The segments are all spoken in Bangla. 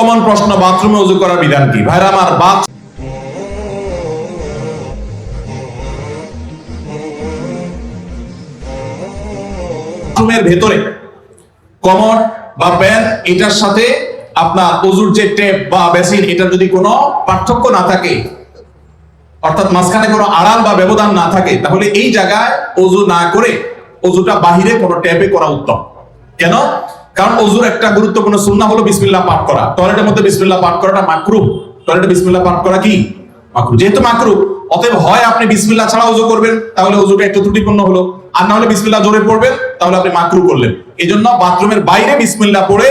কমন প্রশ্ন, বাথরুমে উজু করার বিধান কি? ভাইরা, আমার বাথ বাথরুমের ভেতরে কমর বা প্যান এটার সাথে আপনার অজুর যে টেপ বা বেসিন, এটার যদি কোনো পার্থক্য না থাকে, অর্থাৎ মাঝখানে কোনো আড়াল বা ব্যবধান না থাকে, তাহলে এই জায়গায় অজু না করে অজুটা বাহিরে কোনো ট্যাপে করা উত্তম। কেন? কারণ অজুর একটা গুরুত্বপূর্ণ সুন্নাহ হলো বিসমিল্লাহ পাঠ করা। টয়লেটের মধ্যে বিসমিল্লাহ পাঠ করাটা মাকরু টয়লেটে বিসমিল্লাহ পাঠ করা কি? মাকরু যেহেতু মাকরু অতএব হয় আপনি বিসমিল্লাহ ছাড়া অজু করবেন, তাহলে অজুটা একটু ত্রুটিপূর্ণ হলো। আর না হলে বিসমিল্লাহ জোরে পড়বেন, তাহলে আপনি মাকরু করলেন। এই জন্য বাথরুমের বাইরে বিসমিল্লাহ পড়ে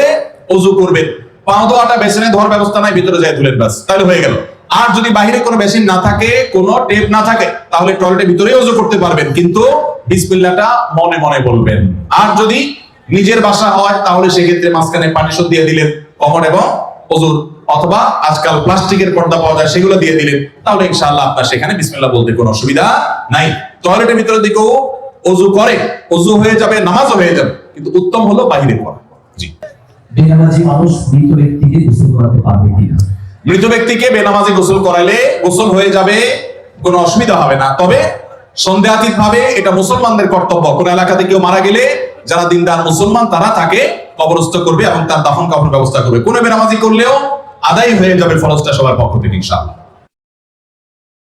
অজু করবেন। পাও দোয়াটা বেসিনে ধোয়ার ব্যবস্থা নাই, ভিতরে যায় তুলেন বাস তাহলে হয়ে গেল। আর যদি বাইরে কোনো বেসিন না থাকে, কোনো টেপ না থাকে, তাহলে টয়লেটের ভিতরে অজু করতে পারবেন। কিন্তু বিসমিল্লাটা মনে মনে বলবেন। আর যদি নিজের বাসা হয় তাহলে সেক্ষেত্রে মাঝখানে পানি শোধ দিয়ে দিলেন কমর এবং অজুর। অথবা আজকাল প্লাস্টিকের পর্দা পাওয়া যায় সেগুলো দিয়ে দিলেন। তাহলে ইনশাআল্লাহ আপনার সেখানে বিসমিল্লাহ বলতে কোনো অসুবিধা নাই। টয়লেটের ভিতরের দিকেও অজু করে অজু হয়ে যাবে নামাজও হয়ে যাবে কিন্তু উত্তম হলো বাইরে করা জি। বেনামাজি মানুষ মৃত ব্যক্তিকে গোসল করাতে পারবে কিনা? মৃত ব্যক্তিকে বেনামাজি গোসল করাইলে গোসল হয়ে যাবে কোনো অসুবিধা হবে না। তবে সন্দেহাতীত ভাবে এটা মুসলমানদের কর্তব্য। কোন এলাকাতে কেউ মারা গেলে যারা দিনদার মুসলমান, তারা তাকে কবরস্থ করবে এবং তার দাফন কাফন ব্যবস্থা করবে। কোনো বেনামাজি করলেও আদায় হয়ে যাবে ফরজটা সবার পক্ষ থেকে, ইনশাআল্লাহ।